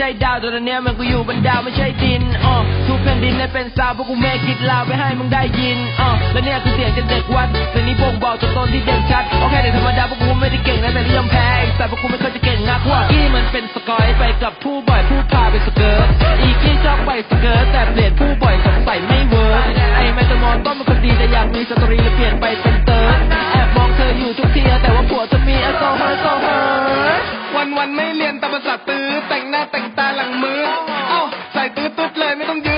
ช่ดาวตัวเนี้ยมันกูอยู่บนดาวไม่ใช่ดินอ๋อทุกแผ่นดินนั้นเป็นสาวเพราะกูแม่คิดลาวไว้ให้มึงได้ยินอ๋อแล้วเนี่ยคือเสียงจากเด็กวัดเสียงนี้บ่งบอกจาตนที่เด่นชัดโอเคเด็กธรรมดาพวกกูไม่ได้เก่งนะแต่ที่ยอมแพ้แตว์พวกกูไม่เคยจะเก่งนักว่ากี่มันเป็นสกอย กับผู้บ่อยผู้พาไปสเกิร์ตอีกี่ชอบไปสเกิร์ตแต่เปลี่ยนผู้บ่อยสงสัยไม่เวิร์กไอ้แมตมอนต้องเป็นคนดีแต่อยากมีสตรีเลยเปลี่ยนไปเป็นเติร์ดแอบมองเธออยู่ทุกทีแต่ว่าผัวจะมีอโซเฮอร์โซเฮอร์วันวันไม่เรียนแต่ปภาษาตื้อแต่งหน้าแต่งตาหลังมือเอ้าใส่ตื้อตุ๊ดเลยไม่ต้องย